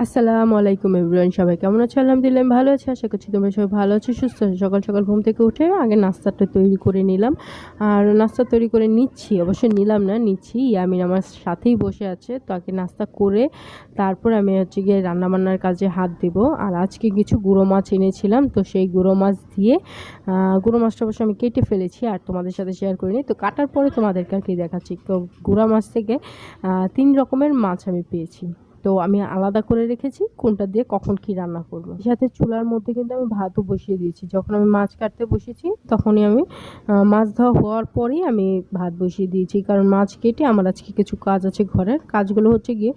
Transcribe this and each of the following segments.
আসসালামু আলাইকুম এভরিওয়ান, সবাই কেমন আছো? আলহামদুলিল্লাহ ভালো আছি, আশা করছি তোমরা সবাই ভালো আছো, সুস্থ আছো। সকাল সকাল ঘুম থেকে উঠে আগে নাস্তাটা তৈরি করে নিলাম। আর নাস্তা তৈরি করে নিচ্ছি অবশ্যই নিলাম না, নিচ্ছি। ইয়ামিন আমার সাথেই বসে আছে, তো আগে নাস্তা করে তারপর আমি হচ্ছে গিয়ে রান্নাবান্নার কাজে হাত দেব। আর আজকে কিছু গুঁড়ো মাছ এনেছিলাম, তো সেই গুঁড়ো মাছ দিয়ে গুঁড়ো মাছটা অবশ্য আমি কেটে ফেলেছি, আর তোমাদের সাথে শেয়ার করিনি। তো কাটার পরে তোমাদেরকে আর কি দেখাচ্ছি। তো গুঁড়া মাছ থেকে তিন রকমের মাছ আমি পেয়েছি। তো আমি আলাদা করে রেখেছি কোনটা দিয়ে কখন কি রান্না করব। সাথে চুলার মধ্যে কিন্তু আমি ভাতও বসিয়ে দিয়েছি। যখন আমি মাছ কাটতে বসেছি, তখনই আমি মাছ ধোয়া হওয়ার পরেই আমি ভাত বসিয়ে দিয়েছি। কারণ মাছ কেটে আমার আজকে কিছু কাজ আছে ঘরের। কাজগুলো হচ্ছে গিয়ে,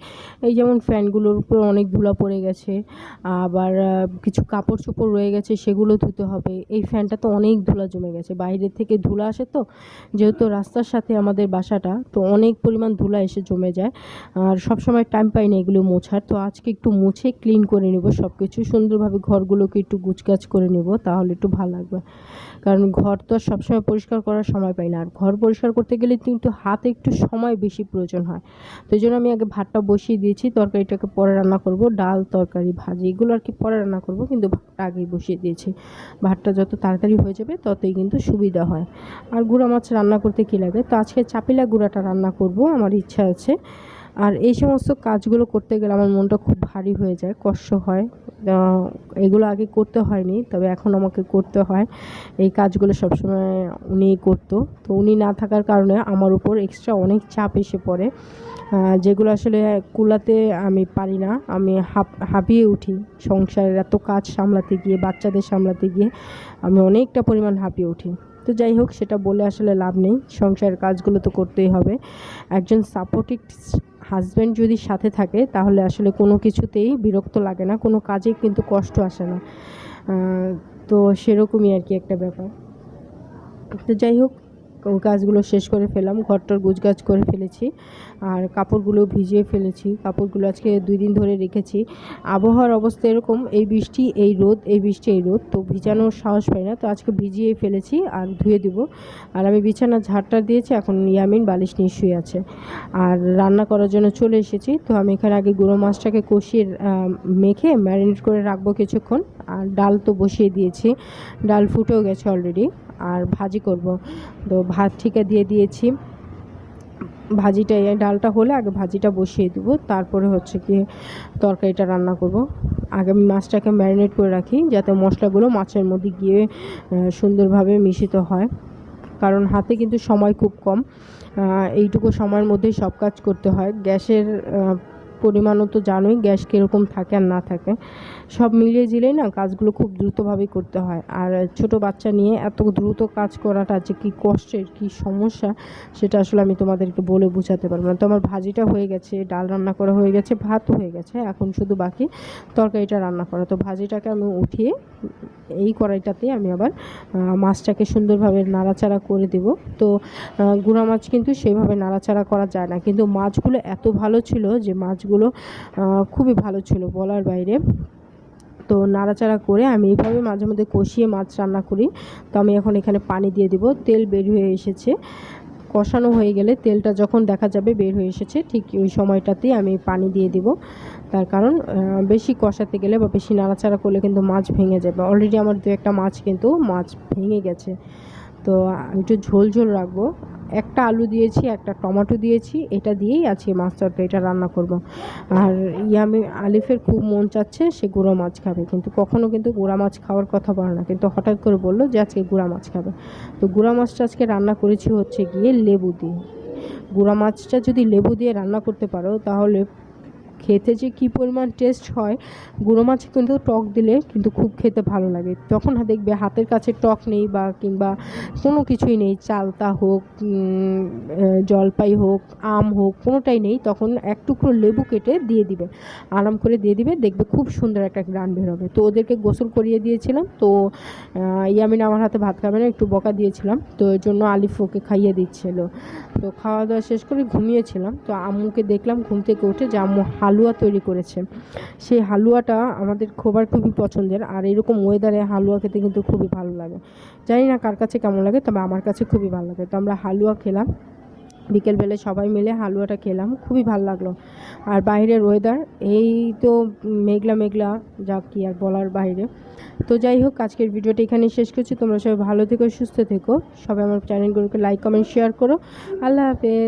এই যেমন ফ্যানগুলোর উপর অনেক ধুলা পড়ে গেছে, আবার কিছু কাপড় চোপড় রয়ে গেছে, সেগুলো ধুতে হবে। এই ফ্যানটা তো অনেক ধুলা জমে গেছে। বাইরের থেকে ধুলা আসে তো, যেহেতু রাস্তার সাথে আমাদের বাসাটা, তো অনেক পরিমাণ ধুলা এসে জমে যায়। আর সব সময় টাইম পাই না এগুলো মোছার। তো আজকে একটু মুছে ক্লিন করে নেব সব কিছু সুন্দরভাবে ঘরগুলোকে একটু গুছগাছ করে নেব, তাহলে একটু ভালো লাগবে। কারণ ঘর তো আর সবসময় পরিষ্কার করার সময় পাই না। আর ঘর পরিষ্কার করতে গেলে কিন্তু হাতে একটু সময় বেশি প্রয়োজন হয়। তো জন্য আমি আগে ভাতটা বসিয়ে দিয়েছি, তরকারিটাকে পরে রান্না করব। ডাল, তরকারি, ভাজি, এগুলো আর কি পরে রান্না করব, কিন্তু ভাতটা আগেই বসিয়ে দিয়েছি। ভাতটা যত তাড়াতাড়ি হয়ে যাবে, ততই কিন্তু সুবিধা হয়। আর গুঁড়া মাছ রান্না করতে কী লাগে? তো আজকে চাপিলা গুঁড়াটা রান্না করব, আমার ইচ্ছা আছে। আর এই সমস্ত কাজগুলো করতে গেলে আমার মনটা খুব ভারী হয়ে যায়, কষ্ট হয়। এগুলো আগে করতে হয়নি, তবে এখন আমাকে করতে হয়। এই কাজগুলো সবসময় উনি করতো। তো উনি না থাকার কারণে আমার উপর এক্সট্রা অনেক চাপ এসে পড়ে। যেগুলো আসলে কুলাতে আমি পারি না। আমি হাঁপ, হাঁপিয়ে উঠি সংসারের এত কাজ সামলাতে গিয়ে, বাচ্চাদের সামলাতে গিয়ে, আমি অনেকটা পরিমাণ হাঁপিয়ে উঠি। তো যাই হোক, সেটা বলে আসলে লাভ নেই। সংসারের কাজগুলো তো করতেই হবে। একজন সাপোর্টিভ হাজব্যান্ড যদি সাথে থাকে, তাহলে আসলে কোনো কিছুতেই বিরক্ত লাগে না, কোনো কাজে কিন্তু কষ্ট আসে না। তো সেরকমই আর কি একটা ব্যাপার। তো যাই হোক কাজগুলো শেষ করে ফেলাম ঘরটার গুছগাছ করে ফেলেছি আর কাপড়গুলো ভিজিয়ে ফেলেছি। কাপড়গুলো আজকে দুই দিন ধরে রেখেছি। আবহাওয়ার অবস্থা এরকম, এই বৃষ্টি, এই রোদ, এই বৃষ্টি, এই রোদ, তো ভিজানোর সাহস পাই না। তো আজকে ভিজিয়ে ফেলেছি আর ধুয়ে দিব। আর আমি বিছানা ঝাড়টা দিয়েছি, এখন ইয়ামিন বালিশ নিয়ে শুয়ে আছে। আর রান্না করার জন্য চলে এসেছি। তো আমি এখানে আগে গুঁড়ো মাছটাকে কষিয়ে মেখে ম্যারিনেট করে রাখব কিছুক্ষণ। আর ডাল তো বসিয়ে দিয়েছি। ডাল ফুটেও গেছে অলরেডি আর ভাজি করব। তো ভাত ঠিকা দিয়ে দিয়েছি। ভাজিটা ডালটা হলে আগে ভাজিটা বসিয়ে দেবো। তারপরে হচ্ছে কি তরকারিটা রান্না করব। আগে আমি মাছটাকে ম্যারিনেট করে রাখি, যাতে মশলাগুলো মাছের মধ্যে গিয়ে সুন্দরভাবে মিশিত হয়। কারণ হাতে কিন্তু সময় খুব কম। এইটুকু সময়ের মধ্যেই সব কাজ করতে হয়। গ্যাসের পরিমাণও তো জানোই গ্যাস কীরকম থাকে আর না থাকে। সব মিলিয়ে জিলেই না কাজগুলো খুব দ্রুতভাবেই করতে হয়। আর ছোট বাচ্চা নিয়ে এত দ্রুত কাজ করাটা যে কী কষ্টের, কী সমস্যা, সেটা আসলে আমি তোমাদেরকে বলে বোঝাতে পারব না। তো আমার ভাজিটা হয়ে গেছে, ডাল রান্না করা হয়ে গেছে, ভাত হয়ে গেছে, এখন শুধু বাকি তরকারিটা রান্না করা। তো ভাজিটাকে আমি উঠিয়ে এই কড়াইটাতে আমি আবার মাছটাকে সুন্দরভাবে নাড়াচাড়া করে দেব। তো গুঁড়া মাছ কিন্তু সেইভাবে নাড়াচাড়া করা যায় না। কিন্তু মাছগুলো এত ভালো ছিল যে মাছগুলো আহ, খুবই ভালো ছিল বলার বাইরে। তো নাড়াচাড়া করে আমি এইভাবে মাঝে মধ্যে কষিয়ে মাছ রান্না করি। তো আমি এখন এখানে পানি দিয়ে দিব তেল বের হয়ে এসেছে। কষানো হয়ে গেলে তেলটা যখন দেখা যাবে বের হয়ে এসেছে ঠিক ওই সময়টাতেই আমি পানি দিয়ে দিব। তার কারণ বেশি কষাতে গেলে বা বেশি নাড়াচাড়া করলে কিন্তু মাছ ভেঙে যাবে। অলরেডি আমার দু একটা মাছ কিন্তু মাছ ভেঙে গেছে। তো একটু ঝোল ঝোল রাখব। একটা আলু দিয়েছি, একটা টমেটো দিয়েছি, এটা দিয়েই আজকে মাছ তরকারিটা রান্না করব। আর ইয়ামি আলিফের খুব মন চাচ্ছে সে গুঁড়ো মাছ খাবে, কিন্তু কখনও কিন্তু গুঁড়া মাছ খাওয়ার কথা বলে না, কিন্তু হঠাৎ করে বলল যে আজকে গুঁড়া মাছ খাবে। তো গুঁড়া মাছটা আজকে রান্না করেছি হচ্ছে গিয়ে লেবু দিয়ে। গুঁড়া মাছটা যদি লেবু দিয়ে রান্না করতে পারো তাহলে খেতে যে কী পরিমাণ টেস্ট হয়, গুঁড়ো মাছ কিন্তু টক দিলে কিন্তু খুব খেতে ভালো লাগে। তখন দেখবে হাতের কাছে টক নেই বা কিংবা কোনো কিছুই নেই, চালতা হোক জলপাই হোক, আম হোক, কোনোটাই নেই, তখন এক টুকরো লেবু কেটে দিয়ে দিবে। আরাম করে দিয়ে দিবে, দেখবে খুব সুন্দর একটা গ্রান বের হবে। তো ওদেরকে গোসল করিয়ে দিয়েছিলাম, তো ইয়ামিন আমার হাতে ভাত খাবে না, একটু বকা দিয়েছিলাম, তো এর জন্য আলিফ ওকে খাইয়ে দিচ্ছিল। তো খাওয়া দাওয়া শেষ করে ঘুমিয়েছিলাম, তো আম্মুকে দেখলাম, ঘুম থেকে উঠে যে আম্মু হালুয়া তৈরি করেছে। সেই হালুয়াটা আমাদের খোবার খুবই পছন্দের আর এরকম ওয়েদারে হালুয়া খেতে কিন্তু খুবই ভালো লাগে। জানি না কার কাছে কেমন লাগে, তবে আমার কাছে খুবই ভালো লাগে। তো আমরা হালুয়া খেলাম। বিকেলবেলা সবাই মিলে হালুয়াটা খেলাম, খুবই ভালো লাগল। আর বাইরের ওয়েদার এই তো মেঘলা মেঘলা, যা কি আর বলার বাইরে। তো যাই হোক, আজকের ভিডিওটা এখানে শেষ করছি। তোমরা সবাই ভালো থেকো, সুস্থ থেকো। সবাই আমার চ্যানেলগুলোকে লাইক কমেন্ট শেয়ার করো। আল্লাহ হাফেজ।